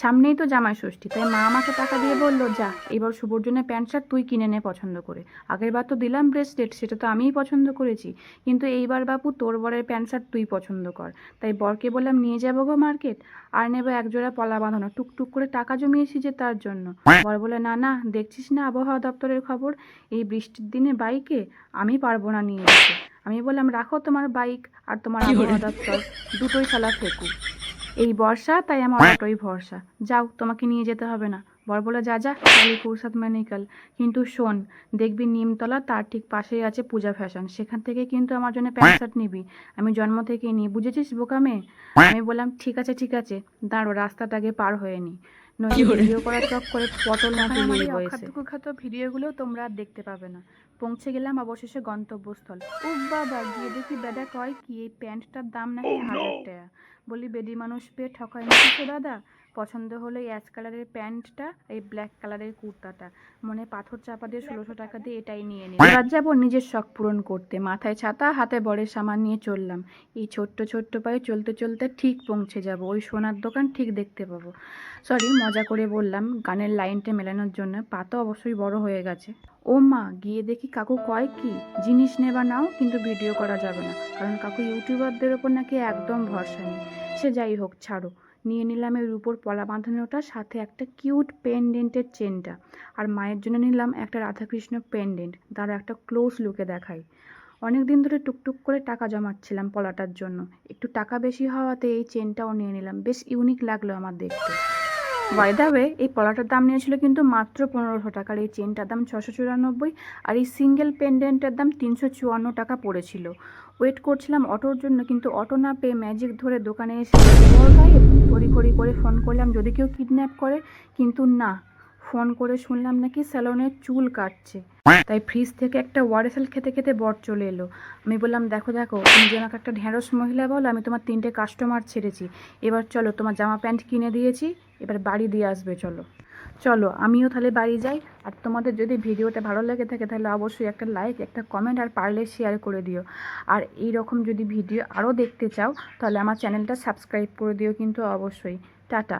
সামনেই তো জামাই ষষ্ঠী তাই মা আমাকে টাকা দিয়ে বলল যা এবার শুভর জন্য প্যান্ট শার্ট তুই কিনে নে পছন্দ করে। আগের বার তো দিলাম ব্রেসলেট সেটা তো আমিই পছন্দ করেছি। কিন্তু এইবার বাপু তোর বরের প্যান্ট শার্ট তুই পছন্দ কর। তাই বরকে বললাম নিয়ে যাব গো মার্কেট। আর নেব একজোড়া পলা বাঁধানো টুকটুক করে টাকা জমিয়েছি যে তার জন্য। বর বলে না না দেখছিস না আবহাওয়া দপ্তরের খবর? এই বৃষ্টির দিনে বাইকে আমি পারব না নিয়ে যেতে। আমি বললাম রাখো তোমার বাইক আর তোমার আবহাওয়া দপ্তর দুটোই শালা ফেকু। এই বর্ষা তাই আমার অটোই ভরসা। যাও তোমাকে নিয়ে যেতে হবে না। বর বলে যা যা কালী ফুরসাদ মেডিকেল। কিন্তু শোন দেখবি নিমতলা তার ঠিক পাশেই আছে পূজা ফ্যাশন। সেখান থেকে কিন্তু আমার জন্য প্যান্ট শার্ট নিবি। আমি জন্ম থেকেই নিই। বুঝেছিস বোকা মেয়ে আমি বললাম ঠিক আছে ঠিক আছে। দাঁড়ো রাস্তাটাকে পার হয়ে নি। ভিডিও করার চক করে পটল না তুলে বয়েছে ভিডিওগুলো তোমরা আর দেখতে পাবে না। পৌঁছে গেলাম অবশেষে গন্তব্যস্থল। ও বাবা গিয়ে দেখি বেডা কয় কি এই প্যান্টটার দাম নাকি হাজার টাকা। বলি বেডি মানুষ পেয়ে ঠকায় নাকি তো দাদা? পছন্দ হলো এই অ্যাশ কালারের প্যান্টটা এই ব্ল্যাক কালারের কুর্তাটা। মনে পাথর চাপা দিয়ে ষোলোশো টাকা দিয়ে এটাই নিয়ে নিই এবার যাব নিজের শখ পূরণ করতে। মাথায় ছাতা হাতে বরের সামান নিয়ে চললাম। এই ছোট্ট ছোট্ট পায়ে চলতে চলতে ঠিক পৌঁছে যাব। ওই সোনার দোকান ঠিক দেখতে পাবো। সরি মজা করে বললাম গানের লাইনটা মেলানোর জন্য। পা তো অবশ্যই বড় হয়ে গেছে। ও মা, গিয়ে দেখি কাকু কয় কি? জিনিস নেবা নাও, কিন্তু ভিডিও করা যাবে না। কারণ কাকু ইউটিউবারদের ওপর নাকি একদম ভরসা নেই। সে যাই হোক, ছাড়ো। নিয়ে নিলাম এর উপর পলা বাঁধানোটা সাথে একটা কিউট পেন্ডেন্টের চেনটা। আর মায়ের জন্য নিলাম একটা রাধাকৃষ্ণ পেন্ডেন্ট। তার একটা ক্লোজ লুকে দেখাই। অনেক দিন ধরে টুকটুক করে টাকা জমাচ্ছিলাম পলাটার জন্য। একটু টাকা বেশি হওয়াতে এই চেনটাও নিয়ে নিলাম। বেশ ইউনিক লাগল আমার দেখতে। বাই দা এই পলাটার দাম নিয়েছিল কিন্তু মাত্র পনেরোশো টাকার এই চেনটার দাম ছশো চুরানব্বই আর এই সিঙ্গেল পেন্ডেন্টের দাম তিনশো চুয়ান্ন টাকা পড়েছিল। ওয়েট করছিলাম অটোর জন্য কিন্তু অটো না পেয়ে ম্যাজিক ধরে দোকানে এসে তড়িঘড়ি করে ফোন করলাম, যদি কেউ কিডন্যাপ করে, কিন্তু না। ফোন করে শুনলাম নাকি স্যালনের চুল কাটছে। তাই ফ্রিজ থেকে একটা ওয়ারেসেল খেতে খেতে বর চলে এলো। আমি বললাম দেখো দেখো তুমি যে আমাকে একটা ঢ্যাঁড়স মহিলা বলো আমি তোমার তিনটে কাস্টমার ছেড়েছি। এবার চলো তোমার জামা প্যান্ট কিনে দিয়েছি এবার বাড়ি দিয়ে আসবে চলো। চলো আমিও তাহলে বাড়ি যাই। আর তোমাদের যদি ভিডিওটা ভালো লেগে থাকে তাহলে অবশ্যই একটা লাইক একটা কমেন্ট আর পারলে শেয়ার করে দিও। আর এই রকম যদি ভিডিও আরও দেখতে চাও তাহলে আমার চ্যানেলটা সাবস্ক্রাইব করে দিও কিন্তু অবশ্যই। টাটা।